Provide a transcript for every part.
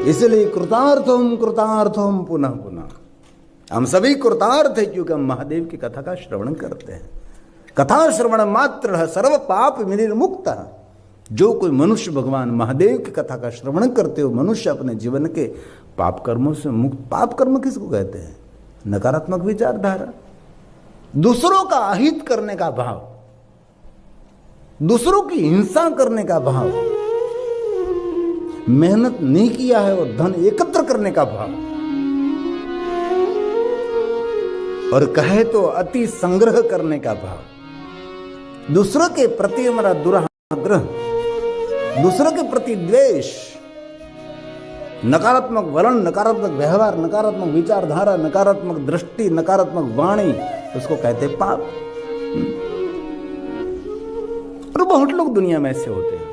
इसलिए कृतार्थ हम कृतार्थ हम पुनः पुनः। हम सभी कृतार्थ है क्योंकि हम महादेव की कथा का श्रवण करते हैं। कथा श्रवण मात्र सर्व पाप विनिर्मुक्त है। जो कोई मनुष्य भगवान महादेव की कथा का श्रवण करते हो, मनुष्य अपने जीवन के पाप कर्मों से मुक्त पाप कर्म किसको कहते हैं? नकारात्मक विचारधारा। दूसरों का अहित करने का भाव, दूसरों की हिंसा करने का भाव। मेहनत नहीं किया है और धन एकत्र करने का भाव। और कहे तो अति संग्रह करने का भाव। दूसरों के प्रति हमारा दुराग्रह, दूसरों के प्रति द्वेष, नकारात्मक वर्ण नकारात्मक व्यवहार, नकारात्मक विचारधारा, नकारात्मक दृष्टि, नकारात्मक वाणी, उसको कहते पाप। और बहुत लोग दुनिया में ऐसे होते हैं।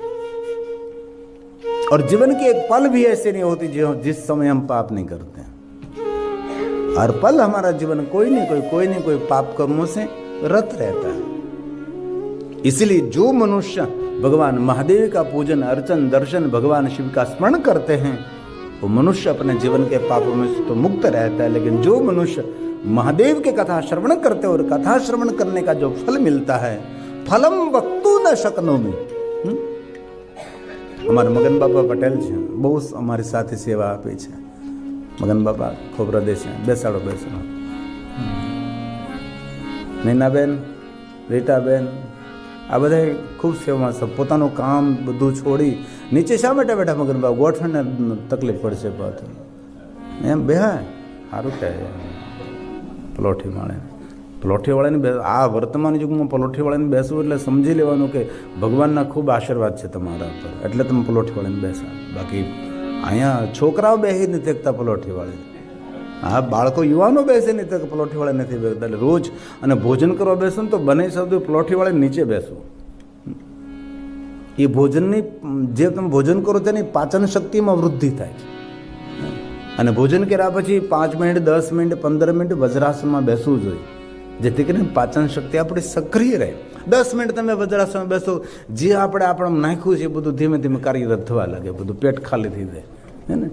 और जीवन के एक पल भी ऐसे नहीं होती जो जिस समय हम पाप नहीं करते हैं। हर पल हमारा जीवन कोई नहीं कोई कोई नहीं कोई पाप कर्मों से रत रहता है। इसलिए जो मनुष्य भगवान महादेव का पूजन, अर्चन, दर्शन, भगवान शिव का स्मरण करते हैं, वो मनुष्य अपने जीवन के पापों में से तो मुक्त रहता है। लेकिन जो मनुष्य महादेव के कथा श्रवण करते और कथा श्रवण करने का जो फल मिलता है, फलम वक्तु न शकनों में અમારા મગન બાપા પટેલ છે. બહુ અમારી સાથે સેવા આપી છે. મગન બાપા ખૂબ હૃદય છે. બેસાડો બેસાડો. નૈનાબેન, રીટાબેન, આ બધા ખૂબ સેવામાં છે. પોતાનું કામ બધું છોડી નીચે શા માટે બેઠા મગન બાપા ગોઠણને તકલીફ પડશે પાછું એમ, બેહાય. સારું કહે પલોઠી માણે પલોઠીવાળાને આ વર્તમાન યુગમાં પલોઠીવાળાને બેસવું એટલે સમજી લેવાનું કે ભગવાનના ખૂબ આશીર્વાદ છે તમારા ઉપર એટલે તમે પલોઠીવાળાને બેસા બાકી અહીંયા છોકરાઓ બેસી નથી શકતા પલોઠીવાળે હા, બાળકો યુવાનો બેસે નહીં તો પલોઠીવાળા નથી બેસતા. એટલે રોજ અને ભોજન કરવા બેસો ને તો બને સુધી પલોઠીવાળે નીચે બેસવું એ ભોજનની, જે તમે ભોજન કરો તેની પાચન શક્તિમાં વૃદ્ધિ થાય છે. અને ભોજન કર્યા પછી પાંચ મિનિટ, દસ મિનિટ, પંદર મિનિટ વજ્રાસનમાં બેસવું જોઈએ. જેથી કરીને પાચન શક્તિ આપણી સક્રિય રહે દસ મિનિટ તમે વજ્રાસનમાં બેસો જે આપણે આપણે નાખ્યું છે એ બધું ધીમે ધીમે કાર્યરત થવા લાગે બધું પેટ ખાલી થઈ જાય હે ને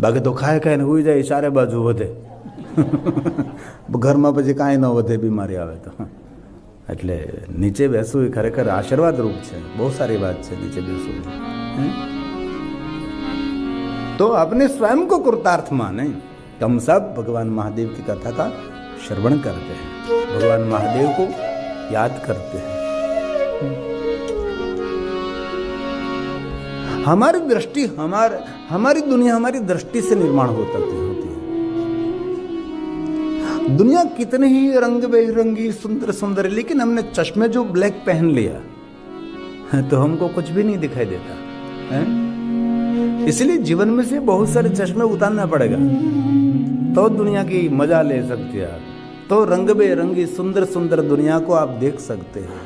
બાકી તો ખાય ખાઈને ઉઈ જાય ચારે બાજુ વધે ઘરમાં પછી કાંઈ ન વધે બીમારી આવે તો એટલે નીચે બેસવું એ ખરેખર આશીર્વાદ રૂપ છે બહુ સારી વાત છે નીચે બેસવું હે? तो अपने स्वयं को कृतार्थ माने हम सब भगवान महादेव की कथा का श्रवण करते हैं। भगवान महादेव को याद करते हैं। हमारी दृष्टि, हमारे, हमारी दुनिया हमारी दृष्टि से निर्माण होता होती है। दुनिया कितनी ही रंग बेरंगी, सुंदर सुंदर, लेकिन हमने चश्मे जो ब्लैक पहन लिया तो हमको कुछ भी नहीं दिखाई देता, है? इसलिए जीवन में से बहुत सारे चश्मे उतारना पड़ेगा। तो दुनिया की मज़ा ले सकते आप। तो रंग बेरंगी सुंदर सुंदर दुनिया को आप देख सकते हैं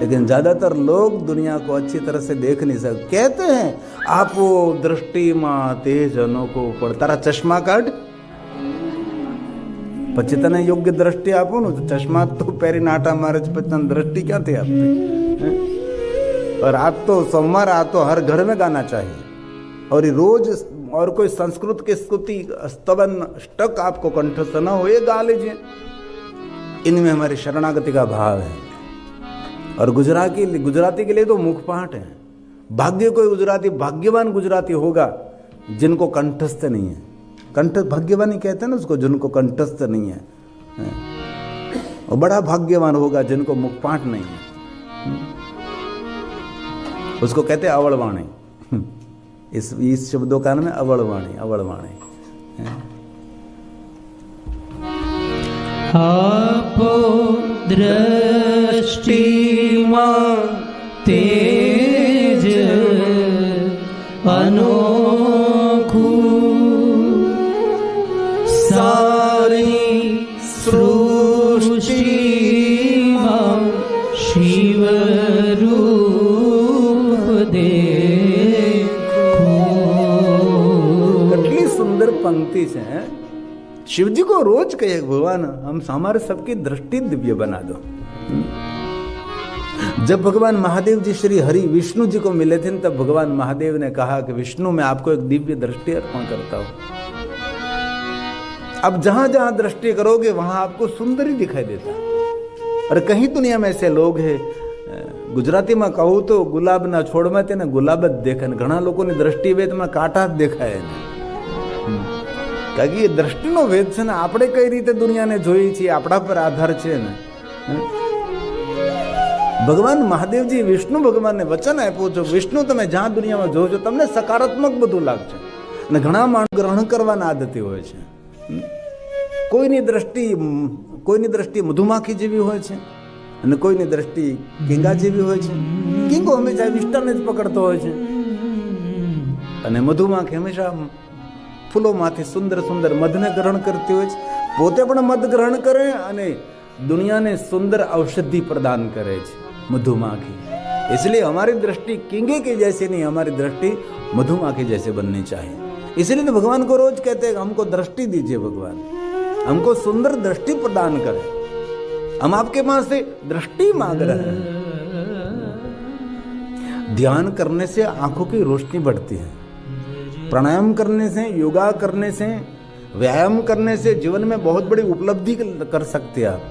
लेकिन ज्यादातर लोग दुनिया को अच्छी तरह से देख नहीं सकते कहते हैं आप वो दृष्टि माँ तेज अनोखो પણ તારા ચશ્મા કાઢ પછી તને યોગ્ય દ્રષ્ટિ આપો ને તો ચશ્મા તો પહેરીને આટા મારે છે પછી તને દ્રષ્ટિ ક્યાંથી આપતી हैं? और आप तो सोमवार आ तो हर घर में गाना चाहिए और ये रोज और कोई संस्कृत की स्तुति, स्तवन, स्टक आपको कंठस्थ न हो, ये गा लीजिए। इनमें हमारी शरणागति का भाव है। और गुजराती गुजराती के लिए तो मुखपाठ है। भाग्य कोई गुजराती, भाग्यवान गुजराती होगा, जिनको कंठस्थ नहीं है। कंठ भाग्यवान ही कहते हैं ना उसको, जिनको कंठस्थ नहीं है। और बड़ा भाग्यवान होगा जिनको मुखपाठ नहीं है। उसको कहते हैं इस इस शब्दों का नाम है अवड़वाणी अवड़वाणी आपो दृष्टि मां સુંદર पंक्ति છે हैं? शिव जी को रोज कहे भगवान हम हमारे सबकी दृष्टि दिव्य बना दो जब भगवान महादेव जी श्री हरि विष्णु जी को मिले थे न, तब भगवान महादेव ने कहा कि विष्णु मैं आपको एक दिव्य दृष्टि अर्पण करता हूं अब जहां जहां दृष्टि करोगे वहां आपको सुंदर ही दिखाई देता है और कहीं दुनिया में ऐसे लोग है ગુજરાતીમાં કહું તો ગુલાબના છોડમાં તેને ગુલાબ જ દેખાય ને ઘણા લોકોની દ્રષ્ટિ વેદમાં કાંટા જ દેખાય એને કારણ એ દ્રષ્ટિનો ભેદ છે ને, આપણે કઈ રીતે દુનિયાને જોઈએ છીએ આપણા પર આધાર છે ને. ભગવાન મહાદેવજી વિષ્ણુ ભગવાનને વચન આપ્યું છે, વિષ્ણુ તમે જ્યાં દુનિયામાં જોજો તમને સકારાત્મક બધું લાગશે. અને ઘણા માણસ ગ્રહણ કરવાના આદતી હોય છે. કોઈની દ્રષ્ટિ કોઈની દ્રષ્ટિ મધુમાખી જેવી હોય છે અને કોઈની દ્રષ્ટિ કીંગા જેવી હોય છે. કીંગો હંમેશા વિષ્ટાને જ પકડતો હોય છે. અને મધુમાખી હંમેશા ફૂલોમાંથી સુંદર સુંદર મધને ગ્રહણ કરતી હોય છે પોતે પણ મધ ગ્રહણ કરે અને દુનિયાને સુંદર औषधि प्रदान करे છે मधुमाखी इसलिए हमारी दृष्टि कींगे की जैसे नहीं हमारी दृष्टि मधुमाखी जैसे बननी चाहिए इसलिए तो भगवान को रोज कहते हैं हमको दृष्टि दीजिए भगवान हमको सुंदर दृष्टि प्रदान करें हम आपके पास से दृष्टि मांग रहे हैं ध्यान करने से आंखों की रोशनी बढ़ती है प्राणायाम करने से योगा करने से व्यायाम करने से जीवन में बहुत बड़ी उपलब्धि कर सकते हैं आप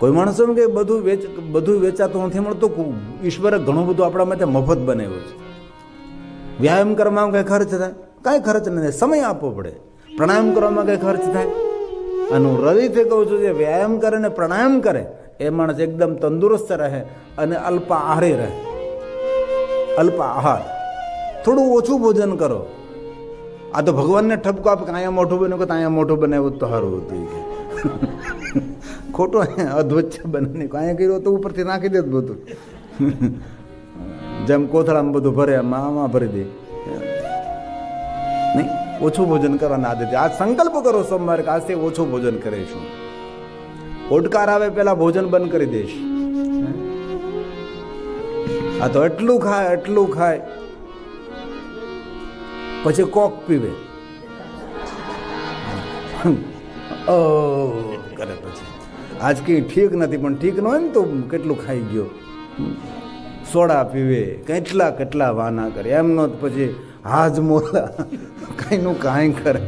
કોઈ માણસો એમ કે બધું વેચ બધું વેચાતું નથી મળતું ઈશ્વરે ઘણું બધું આપણા માટે મફત બનાવ્યું છે વ્યાયામ કરવામાં કઈ ખર્ચ થાય કાંઈ ખર્ચ નથી સમય આપવો પડે પ્રાણાયામ કરવામાં કઈ ખર્ચ થાય અને હું હૃદયથી કહું છું જે વ્યાયામ કરે ને પ્રાણાયામ કરે એ માણસ એકદમ તંદુરસ્ત રહે અને અલ્પ આહારે રહે અલ્પ આહાર થોડું ઓછું ભોજન કરો. આ તો ભગવાનને ઠપકો આપે કે અહીંયા મોઢું બન્યું કે અહીંયા મોઢું બનાવ્યું તો સારું હતું કે. ખોટું અહીંયા અધવચ્ચે બને અહીંયા કર્યું તો ઉપરથી નાખી દે બધું. જેમ કોથળામાં બધું ભરે આમાં ભરી દે. નહીં, ઓછું ભોજન કરવાના આદત આજ સંકલ્પ કરો સોમવારે કે આજથી ઓછું ભોજન કરીશું ઓડકાર આવે પેલા ભોજન બંધ કરી દઈશ. આ તો એટલું ખાય એટલું ખાય. પછી કોક પીવે. કરે પછી. આજ કંઈ ઠીક નથી, પણ ઠીક ન હોય ને તો કેટલું ખાઈ ગયો? સોડા પીવે, કેટલા કેટલા વાના કરે. એમનો જ પછી હાજ મોલા. કાંઈનું કાંઈ કરે.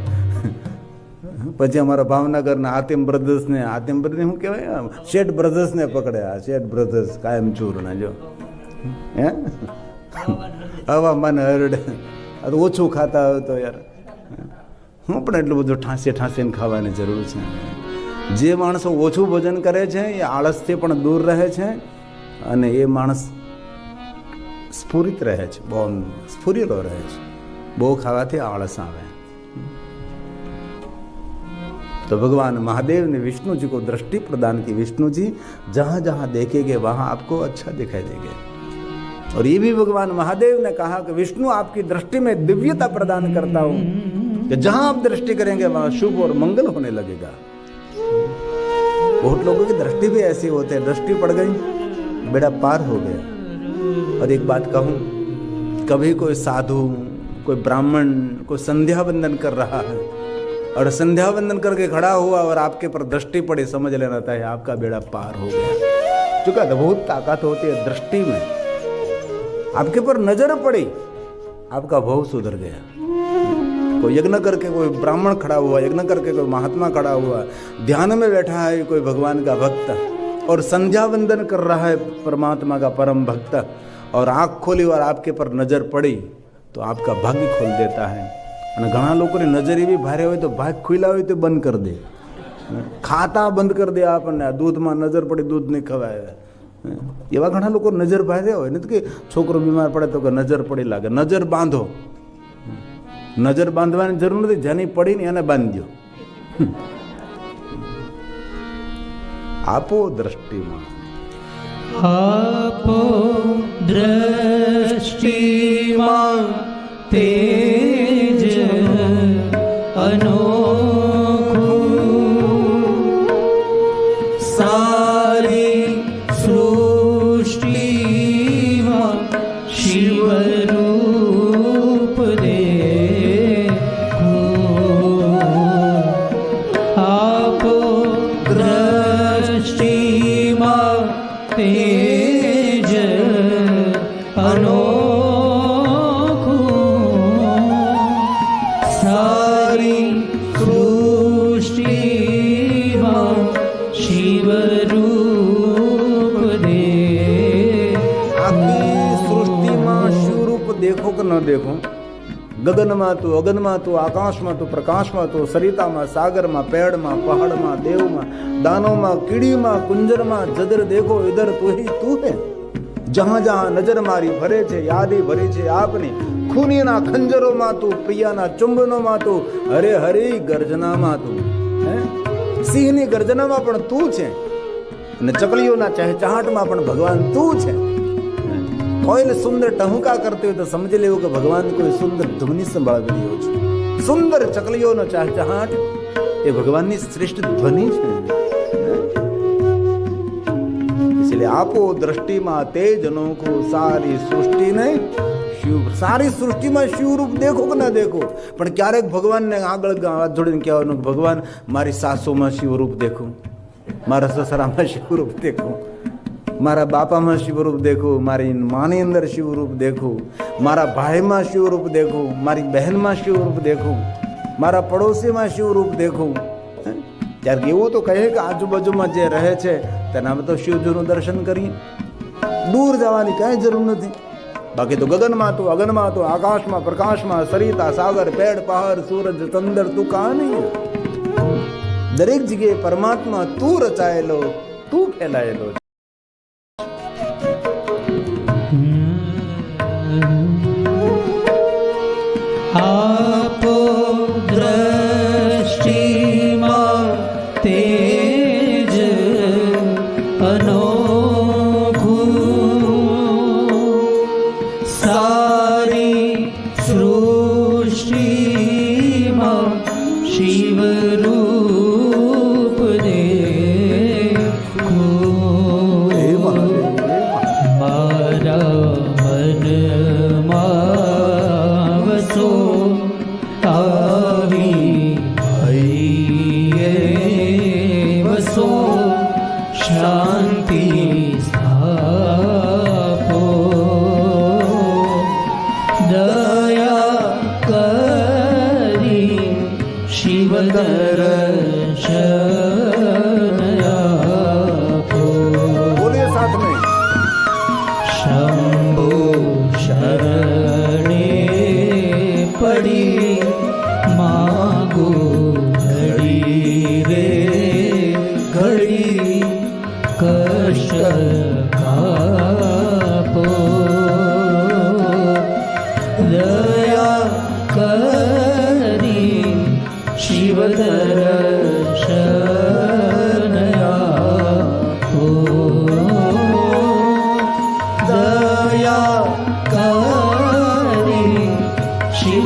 પછી અમારા ભાવનગરના આતિમ બ્રધર્સને, આતિમ બ્રધર્સ શું કહેવાય? શેઠ બ્રધર્સને પકડે આ શેઠ બ્રધર્સ કાયમ ચૂરના જો. હે? હવામાન હરડે. આ તો ઓછું ખાતા હોય તો યાર હું પણ એટલું બધું ઠાંસે ઠાંસીને ખાવાની જરૂર છે જે માણસો ઓછું ભોજન કરે છે એ આળસથી પણ દૂર રહે છે અને એ માણસ સ્ફુરિત રહે છે બહુ સ્ફુરેલો રહે છે બહુ ખાવાથી આળસ આવે तो भगवान महादेव ने विष्णु जी को दृष्टि प्रदान की विष्णु जी जहां जहां देखेंगे वहां आपको अच्छा दिखाई देंगे और ये भी भगवान महादेव ने कहा कि विष्णु आपकी दृष्टि में दिव्यता प्रदान करता हूँ। कि जहाँ आप दृष्टि करेंगे, वहाँ शुभ और मंगल होने लगेगा। बहुत लोगों की दृष्टि भी ऐसी होती है। दृष्टि पड़ गई, बेड़ा पार हो गया। और एक बात कहूँ, कभी कोई साधु, कोई ब्राह्मण, कोई संध्या वंदन कर रहा है, और संध्या वंदन करके खड़ा हुआ और आपके पर दृष्टि पड़े, समझ लेना था, आपका बेड़ा पार हो गया। चुका बहुत ताकत होती है दृष्टि में। आपके पर नजर पड़ी आपका भाव सुधर गया कोई यज्ञ करके कोई ब्राह्मण खड़ा हुआ यज्ञ करके कोई महात्मा खड़ा हुआ ध्यान में बैठा है कोई भगवान का भक्त और संध्या वंदन कर रहा है परमात्मा का परम भक्त और आंख खोली और आपके पर नजर पड़ी तो आपका भाग्य खोल देता है અને ઘણા લોકોની નજર એવી ભારે હોય તો ભાગ ખુલ્લા હોય તો બંધ કરી દે ખાતા બંધ કરી દે આપણને આ દૂધમાં નજર પડી દૂધ નહીં ખવાય એવા ઘણા લોકો નજર ભાર્યા હોય. નથી કે છોકરો બીમાર પડે તો કે નજર પડી લાગે. નજર બાંધો. નજર બાંધવાની જરૂર નથી. જેની પડી ને એને બાંધ્યો આપો દ્રષ્ટિમાં. આપો દ્રષ્ટિમાં તેજ અનોખું શિવરૂપ દે. આખી સૃષ્ટિમાં શિવરૂપ દેખો કે ન દેખો? ગગનમાં તું, અગનમાં તું, આકાશમાં તું, પ્રકાશમાં તું, સરિતામાં, સાગરમાં, પેડમાં, પહાડમાં, દેવમાં, દાનોમાં, કીડીમાં, કુંજરમાં જદર દેખો, ઇધર તું તું હે. જહાં જહાં નજર મારી ભરે છે, યાદી ભરી છે આપની. ખૂનીના ખંજરોમાં તું, પ્રિયાના ચુંબનોમાં તું, હરે હરે ગર્જનામાં તું. હે? સિંહની ગર્જનામાં પણ તું છે. અને ચકલીઓના ચહેચહાટમાં પણ ભગવાન તું છે. કોઈને સુંદર ટહુકા કરતી હોય તો સમજી લેવું કે ભગવાન કોઈ સુંદર ધ્વનિ સંભાળવી રહ્યો છે. સુંદર ચકલીઓનો ચહચહાટ એ ભગવાનની શ્રેષ્ઠ ધ્વનિ છે. એટલે આપો દ્રષ્ટિમાં તેજ અનોખું સારી સૃષ્ટિ નહીં. શિવ. સારી સૃષ્ટિમાં શિવરૂપ દેખો કે ના દેખો? પણ ક્યારેક ભગવાનને આગળ હાથ જોડીને કહેવાનું, ભગવાન, મારી સાસુમાં શિવરૂપ દેખું. મારા સસરામાં શિવરૂપ દેખું. મારા બાપામાં શિવરૂપ દેખું. મારી માની અંદર શિવરૂપ દેખું. મારા ભાઈમાં શિવરૂપ દેખું. મારી બહેનમાં શિવરૂપ દેખું. મારા પડોશીમાં શિવરૂપ દેખું? ત્યારે એવું તો કહે કે આજુબાજુમાં જે રહે છે તેના બધો શિવજીનું દર્શન કરીએ. દૂર જવાની કાંઈ જરૂર નથી. બાકી તો ગગનમાં તો અગનમાં તો આકાશમાં, પ્રકાશમાં, સરિતા, સાગર, પેડ, પહાડ, સૂરજ, ચંદર તું કાં દરેક જગ્યાએ પરમાત્મા તું રચાયેલો, તું ફેલાયેલો આપો દ્રષ્ટિમાં તેજ Lordy.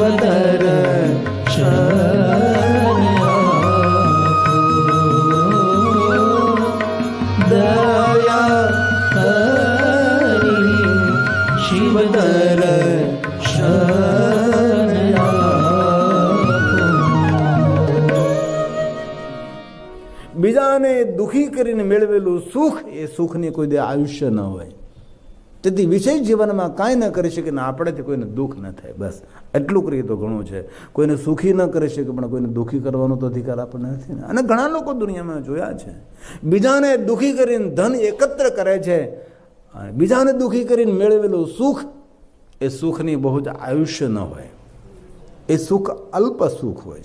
આપો. દયા શિવ બીજાને દુખી કરીને મેળવેલું સુખ, એ સુખની કોઈ દે આયુષ્ય ન હોય તેથી વિશેષ જીવનમાં કાંઈ ન કરી શકે ને આપણેથી કોઈને દુઃખ ન થાય, બસ. એટલું કરીએ તો ઘણું છે. કોઈને સુખી ન કરી શકે, પણ કોઈને દુઃખી કરવાનો તો અધિકાર આપણને નથી ને. અને ઘણા લોકો દુનિયામાં જોયા છે. બીજાને દુઃખી કરીને ધન એકત્ર કરે છે અને બીજાને દુઃખી કરીને મેળવેલું સુખ એ સુખની બહુ જ આયુષ્ય ન હોય. એ સુખ અલ્પ સુખ હોય.